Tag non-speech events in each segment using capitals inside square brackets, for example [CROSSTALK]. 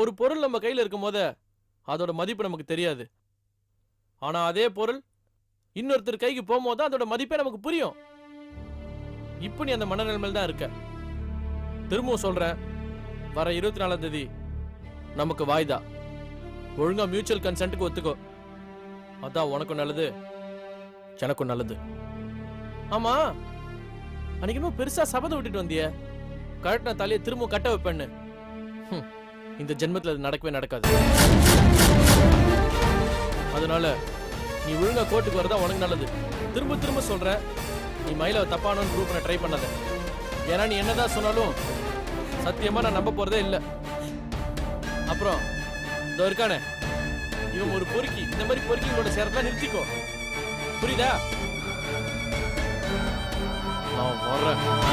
ஒரு பொருள் நம்ம கையில் இருக்கும் போது அதோட மதிப்பு நமக்கு தெரியாது. ஆனால் அதே பொருள் இன்னொருத்தர் கைக்கு போகும்போது அதோட மதிப்பே நமக்கு புரியும். இப்போ நீ அந்த மனநிலைமையில் தான் இருக்க. திரும்பவும் சொல்கிறேன் வர இருபத்தி நாலாம் தேதி நமக்கு வாய்தா. ஒழுங்காக மியூச்சுவல் கன்சென்ட்டுக்கு ஒத்துக்கோ. அதான் உனக்கும் நல்லது எனக்கும் நல்லது. ஆமா அன்னைக்கு இன்னும் பெருசா சபதம் விட்டுட்டு வந்தியே. கழட்டின தலையை திரும்ப கட்ட வைப்பேன்னு. இந்த ஜென்மத்தில் அது நடக்கவே நடக்காது. அதனால நீ ஒழுங்காக கோர்ட்டுக்கு வரதா உனக்கு நல்லது. திரும்ப திரும்ப சொல்கிறேன் நீ மயில தப்பானு ப்ரூவ் பண்ண ட்ரை பண்ணாத. ஏன்னா நீ என்னதான் சொன்னாலும் சத்தியமாக நான் நம்ப போகிறதே இல்லை. அப்புறம் இதோ இருக்கானே இவன் ஒரு பொறுக்கி. இந்த மாதிரி பொறுக்கிங்களோட சேரத்தான் நிறுத்திக்கோ. புரியுதா? நான் வர்றேன்.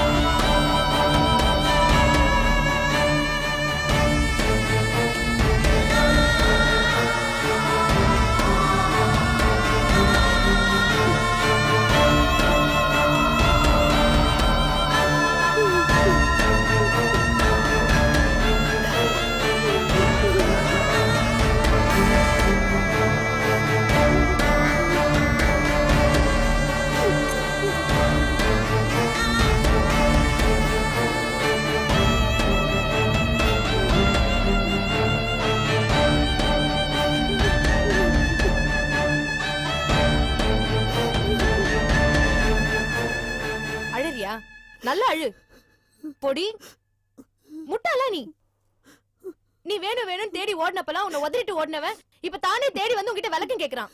ஓடினப்பலாம் உன்னை உதறிட்டு ஓடினவன். இப்ப தானே தேடி வந்து உன்கிட்ட விளக்கம் கேக்குறான்.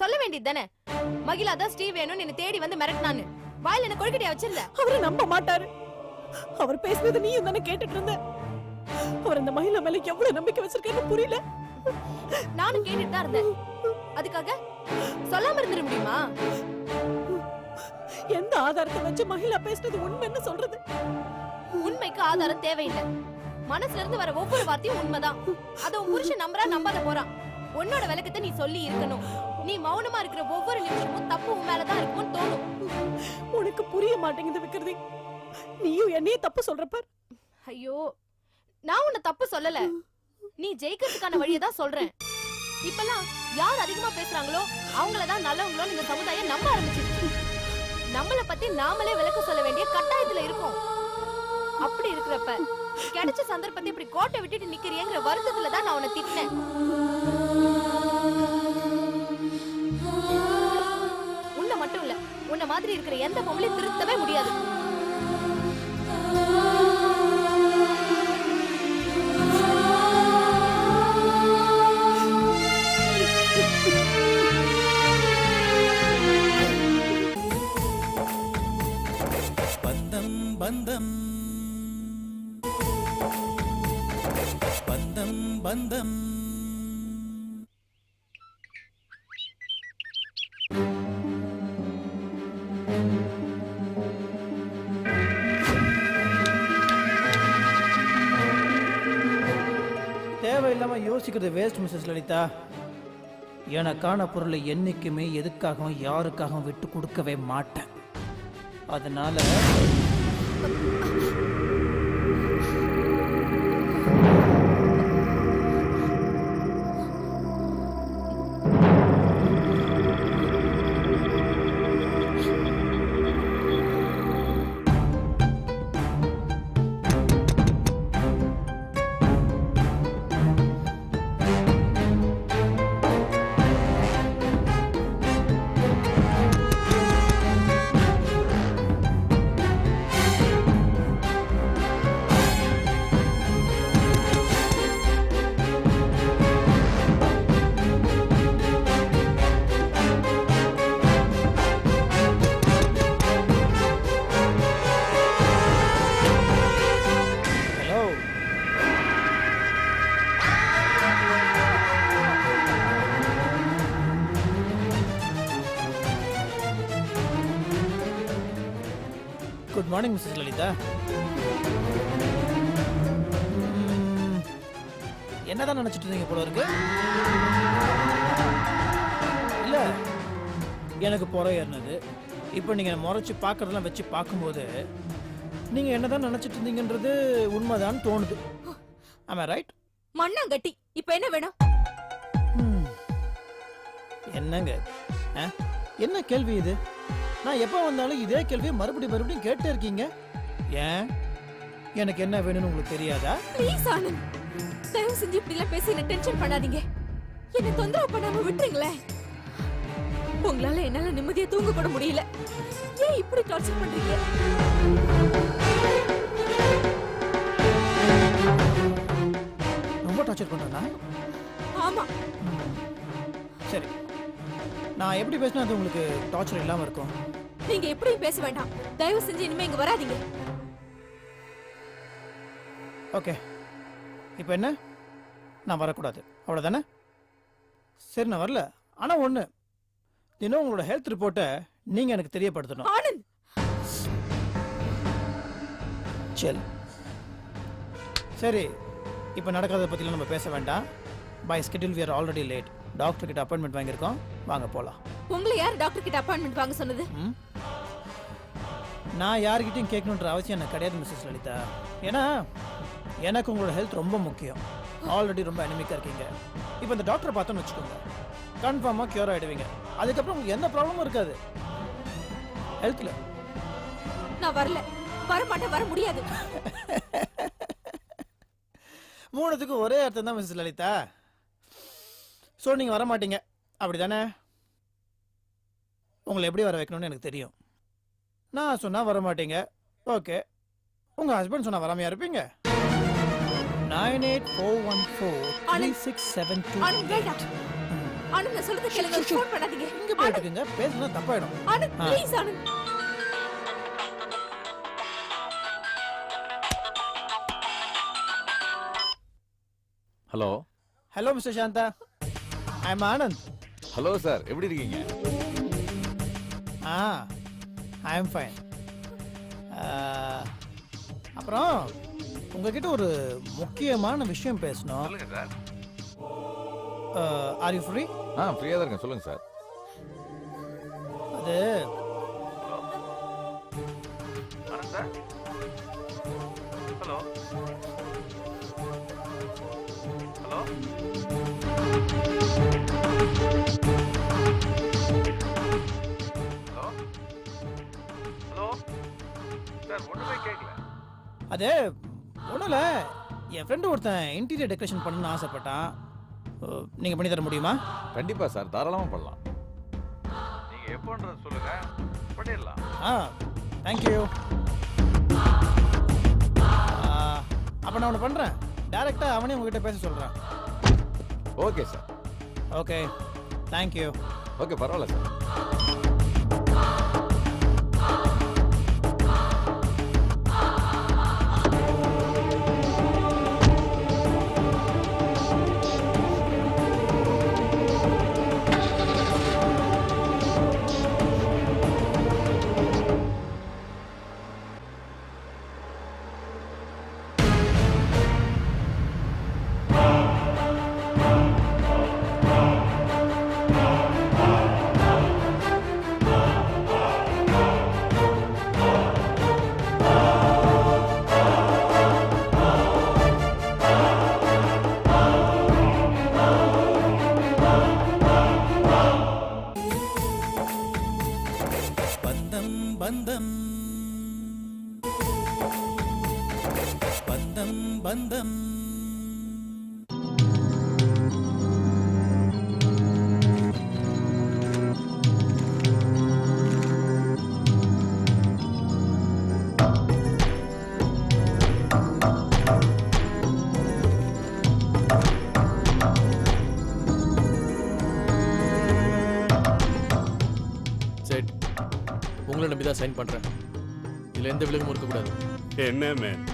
சொல்ல வேண்டியது தானே. மகிழா தான் ஸ்டீவ் வேணும்னு என்ன தேடி வந்து மிரட்டினான்னு. வாயில என்ன கொழுக்கட்டியா வச்சிருந்த? அவரை நம்ப மாட்டாரு. அவர் பேசுனது நீயும் தானே கேட்டுட்டு இருந்த அவர் அந்த மகிழா மேல எவ்வளவு நம்பிக்கை வச்சிருக்கேன்னு புரியல. நானும் கேட்டுட்டு தான் இருந்தேன். அதுக்காக சொல்லாம இருந்துட முடியுமா? எந்த ஆதாரத்தை வச்சு மகிழா பேசுனது உண்மைன்னு சொல்றது? உண்மைக்கு ஆதாரம் தேவையில்லை. மனசுல இருந்து வர ஒவ்வொரு வார்த்தையும் உண்மைதான். அத உன் புருஷன் நம்புறா நம்பாத போறான். உன்னோட விளக்கத்தை நீ சொல்லி இருக்கணும். நீ மௌனமா இருக்கிற ஒவ்வொரு நிமிஷமும் தப்பு உன் மேலதான் இருக்கும்னு தோணும். உனக்கு புரிய மாட்டேங்குது விக்ரதி. நீயும் என்னையே தப்பு சொல்ற பார். ஐயோ நான் உன்னை தப்பு சொல்லல. நீ ஜெயிக்கிறதுக்கான வழியை தான் சொல்றேன். இப்பெல்லாம் யார் அதிகமா பேசுறாங்களோ அவங்களதான் நல்லவங்களோ இந்த சமுதாயம் நம்ப ஆரம்பிச்சிருச்சு. நம்மள பத்தி நாமளே விளக்க சொல்ல வேண்டிய கட்டாயத்துல இருக்கோம். அப்படி இருக்கிறப்ப கிடைச்ச சந்தர்ப்பத்தை இப்படி கோட்டை விட்டுட்டு நிக்கிறியங்கிற வருத்தத்துல தான் நான் உன்னை திட்டினேன். உன்னை மட்டும் இல்ல உன்னை மாதிரி இருக்கிற எந்த பொம்பளையும் திருத்தவே முடியாது. பந்தம் பந்தம். பந்தம். தேவையில்லாமல் தேவையில்லாம யோசிக்கிறது வேஸ்ட் மிஸ்ஸஸ் லலிதா. எனக்கான பொருளை என்னைக்குமே எதுக்காகவும் யாருக்காகவும் விட்டு கொடுக்கவே மாட்டேன். அதனால குட் மார்னிங் மிஸ்ஸஸ் லலிதா என்னதான் நினைச்சிட்டு இருந்தீங்க போல இருக்கு? இல்ல எனக்கு புற ஏறினது. இப்போ நீங்க முறைச்சு பார்க்கறதெல்லாம் வச்சு பார்க்கும்போது நீங்க என்னதான் நினைச்சிட்டு இருந்தீங்கன்றது உண்மைதான் தோணுது. ஆமா ரைட் மண்ணாங்கட்டி இப்ப என்ன வேணும். என்னங்க? என்ன கேள்வி இது? நான் எப்போ வந்தாலும் இதே கேள்வியை மறுபடியும் மறுபடியும் கேட்டே இருக்கீங்க? ஏன்? எனக்கு என்ன வேணும்னு உங்களுக்கு தெரியாதா? ப்ளீஸ் ஆனந்த் தயவு செஞ்சு இப்படி எல்லாம் பேசி என்ன டென்ஷன் பண்ணாதீங்க. என்ன தொந்தரவு பண்ணாம விட்டுருங்களேன். உங்களால என்னால நிம்மதியா தூங்க கூட முடியல. ஏன் இப்படி டார்ச்சர் பண்றீங்க? ரொம்ப டார்ச்சர் பண்றேனா? ஆமா. சரி. நான் எப்படி பேசினா அது உங்களுக்கு டார்ச்சர் இல்லாம இருக்கும். நீங்க எப்படியும் பேச வேண்டாம். தயவு செஞ்சு இனிமே இங்க வராதீங்க. ஓகே. இப்போ என்ன? நான் வரக்கூடாது. அவ்வளோதானே சரி நான் வரல. ஆனால் ஒன்று தினம் உங்களோட ஹெல்த் ரிப்போர்ட்டை நீங்கள் எனக்கு தெரியப்படுத்தணும். ஆனந்த்! சரி சரி இப்போ நடக்கிறத பற்றிலாம் நம்ம பேச வேண்டாம். By schedule we are already late doctor கிட்ட அப்பாயின்மெண்ட் வாங்கியிருக்கோம். வாங்க போகலாம் உங்களை யார் டாக்டர் கிட்ட அப்பாயின்மெண்ட் வாங்க சொன்னது? ம்? நான் யார்கிட்டயும் கேட்கணுன்ற அவசியம் எனக்கு கிடையாது மிஸ்ஸஸ் லலிதா. ஏன்னா எனக்கு உங்களோட ஹெல்த் ரொம்ப முக்கியம். ஆல்ரெடி ரொம்ப அனிமிக்காக இருக்கீங்க. இப்போ இந்த டாக்டரை பார்த்தோன்னு வச்சுக்கோங்க. கன்ஃபார்மாக க்யூர் ஆகிடுவீங்க அதுக்கப்புறம் உங்களுக்கு எந்த ப்ராப்ளமும் இருக்காது. ஹெல்த்தில் நான் வரல. வர மாட்டேன் வர முடியாது. [LAUGHS] மூணுத்துக்கும் ஒரே அர்த்தம் தான் மிஸ்ஸஸ் லலிதா. ஸோ நீங்கள் வர மாட்டீங்க அப்படி தானே உங்களை எப்படி வர வைக்கணும்னு எனக்கு தெரியும். நான் சொன்னால் வர மாட்டீங்க ஓகே உங்கள் ஹஸ்பண்ட் சொன்னால் வராமையா இருப்பீங்க? Nine eight four one four three. Six seven two Anand நான் சொல்றது கேளுங்க. ஃபோன் பண்ணாதீங்க. இங்கே போயிட்டு இருக்குங்க பேசுனா தப்பாயிடும். ஆனந்த் ஆ. Please Anand. Hello hello mister Shantha I am Anand hello sir எப்படி இருக்கீங்க? ஆ ஐ எம் ஃபைன் அப்புறம் உங்ககிட்ட ஒரு முக்கியமான விஷயம் பேசணும். சொல்லுங்க சார் ஆர் யூ ஃப்ரீ ஆ ஃப்ரீயாக தான் இருக்கேன். சொல்லுங்க சார் அது ஹலோ ஹலோ சார் ஒன்றுமே கேட்கல அது ஒன்றும் என் ஃப்ரெண்டு ஒருத்தன் இன்டீரியர் டெக்கரேஷன் பண்ணணும்னு ஆசைப்பட்டான். நீங்கள் பண்ணி தர முடியுமா? கண்டிப்பாக சார் தாராளமாக பண்ணலாம். நீங்கள் எப்போன்றது சொல்லுங்க. பண்ணிடலாம். ஆ தேங்க்யூ அப்போ நான் ஒன்று பண்ணுறேன் டேரெக்டாக அவனே உங்ககிட்ட பேச சொல்கிறேன் okay sir. Okay thank you okay பரவாயில்ல சார். சைன் பண்றேன். இதுல எந்த விலகும் இருக்கக்கூடாது. என்ன மேன்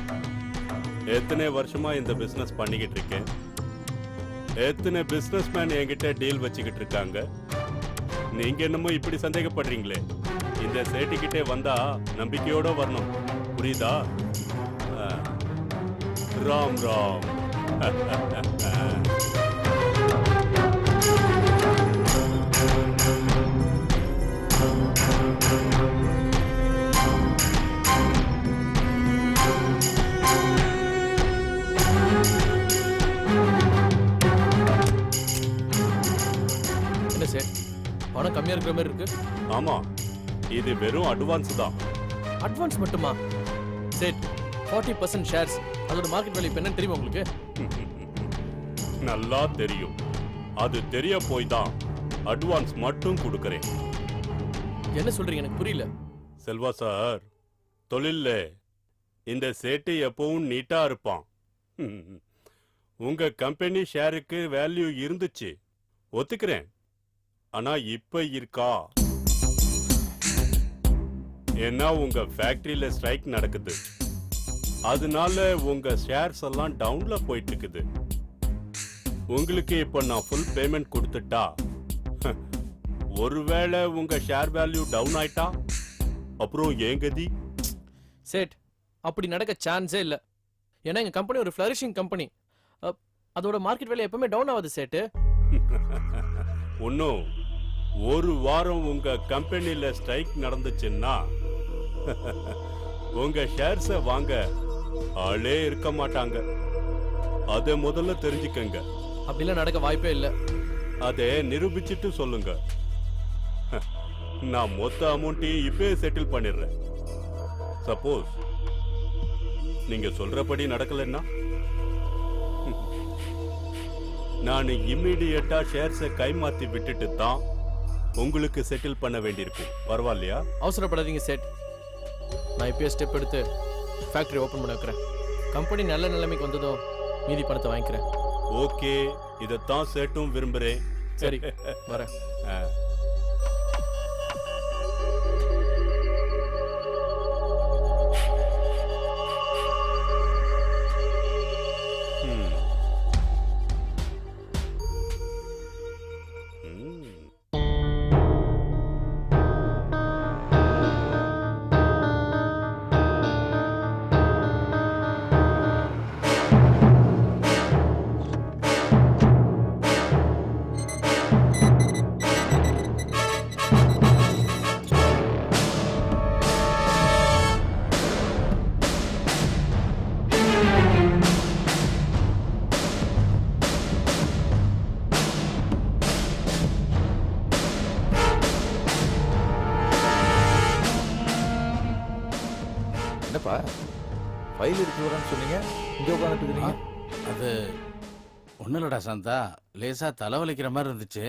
எத்தனை வருஷமா இந்த பிசினஸ் பண்ணிக்கிட்டு இருக்கேன்? எத்தனை பிசினஸ் மேன் என்கிட்ட டீல் வச்சுக்கிட்டு இருக்காங்க? நீங்க என்னமோ இப்படி சந்தேகப்படுறீங்களே. இந்த சேட்டுக்கிட்டே வந்தா நம்பிக்கையோட வரணும். புரியுதா? ராம் ராம். [LAUGHS] ராம் பணம் கம்மியா இருக்கிற மாதிரி இருக்கு. ஆமா இது வெறும் அட்வான்ஸ் தான். அட்வான்ஸ் மட்டுமா? சரி ஃபார்ட்டி பர்சன்ட் ஷேர்ஸ் அதோட மார்க்கெட் வேல்யூ என்னன்னு தெரியுமா உங்களுக்கு? [LAUGHS] நல்லா தெரியும். அது தெரிய போய் தான் அட்வான்ஸ் மட்டும் கொடுக்கறேன். என்ன சொல்றீங்க? எனக்கு புரியல. செல்வா சார் தொழில்ல இந்த சேட்டு எப்பவும் நீட்டா இருப்பான். [LAUGHS] உங்க கம்பெனி ஷேருக்கு வேல்யூ இருந்துச்சு. ஒத்துக்கிறேன். ஆனா இப்ப இருக்கா? ஏன்னா உங்க ஃபேக்டரியில ஸ்ட்ரைக் நடக்குது. அதனால உங்க ஷேர்ஸ் எல்லாம் டவுன்ல போயிட்டு இருக்குது உங்களுக்கு இப்ப நான் ஃபுல் பேமெண்ட் கொடுத்துட்டா? [LAUGHS] ஒருவேளை உங்க ஷேர் வேல்யூ டவுன் ஆயிட்டா? அப்புறம் ஏன் கதி? சேட் அப்படி நடக்க சான்ஸே இல்ல. ஏன்னா எங்க கம்பெனி ஒரு ஃபிளரிஷிங் கம்பெனி அதோட மார்க்கெட் வேல்யூ எப்பவுமே டவுன் ஆகாது சேட்டு. [LAUGHS] இன்னும் ஒரு வாரம் உங்க கம்பெனில ஸ்ட்ரைக் நடந்துச்சுன்னா [LAUGHS] உங்க ஷேர்ஸ வாங்க ஆளே இருக்க மாட்டாங்க. அதை முதல்ல தெரிஞ்சுக்கங்க. அப்படிலாம் நடக்க வாய்ப்பே இல்ல. அதை நிரூபிச்சிட்டு சொல்லுங்க. [LAUGHS] நான் மொத்த அமௌண்ட்டையும் இப்பவே செட்டில் பண்ணிடுறேன். சப்போஸ் நீங்க சொல்றபடி நடக்கலன்னா [LAUGHS] நான் இம்மிடியட்டா ஷேர்ஸை கைமாத்தி விட்டுட்டு தான் உங்களுக்கு செட்டில் பண்ண வேண்டியிருக்கும். பரவாயில்லையா? அவசரப்படாதீங்க சேட். நான் இப்பயே ஸ்டெப் எடுத்து ஃபேக்டரி ஓபன் பண்ண வைக்கிறேன். கம்பெனி நல்ல நிலைமைக்கு வந்ததும் மீதி பணத்தை வாங்கிக்கிறேன். ஓகே இதைத்தான் சேட்டும் விரும்புறேன். சரி [LAUGHS] வரேன். வரேன்னு சொன்னீங்க. இங்க உட்காந்துட்டு இருக்கீங்க. அது ஒன்றும் இல்லடா சந்தா. லேசாக தலைவலிக்கிற மாதிரி இருந்துச்சு.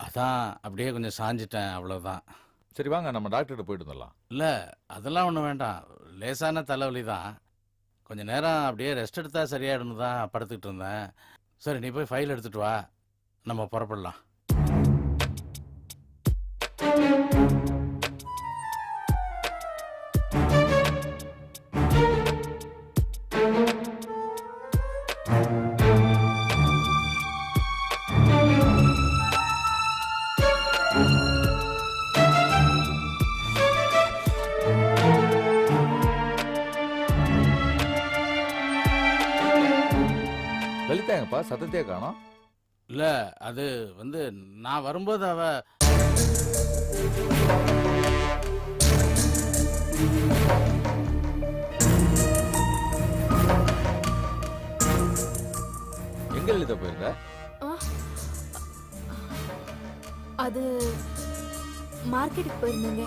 அதான் அப்படியே கொஞ்சம் சாஞ்சிட்டேன் அவ்வளோதான் சரி வாங்க நம்ம டாக்டர்கிட்ட போயிட்டு வந்துடலாம். இல்லை அதெல்லாம் ஒன்றும் வேண்டாம். லேசான தலைவலி தான். கொஞ்ச நேரம் அப்படியே ரெஸ்ட் எடுத்தா சரியாயிடும்னு தான் படுத்துக்கிட்டு இருந்தேன். சரி நீ போய் ஃபைல் எடுத்துட்டு வா. நம்ம புறப்படலாம். எங்கப்பா சத்தத்தையே காணோம். இல்லை அது வந்து நான் வரும்போது அவ எங்க லலிதா போயிருக்க? அது மார்க்கெட்டுக்கு போயிருந்தேங்க.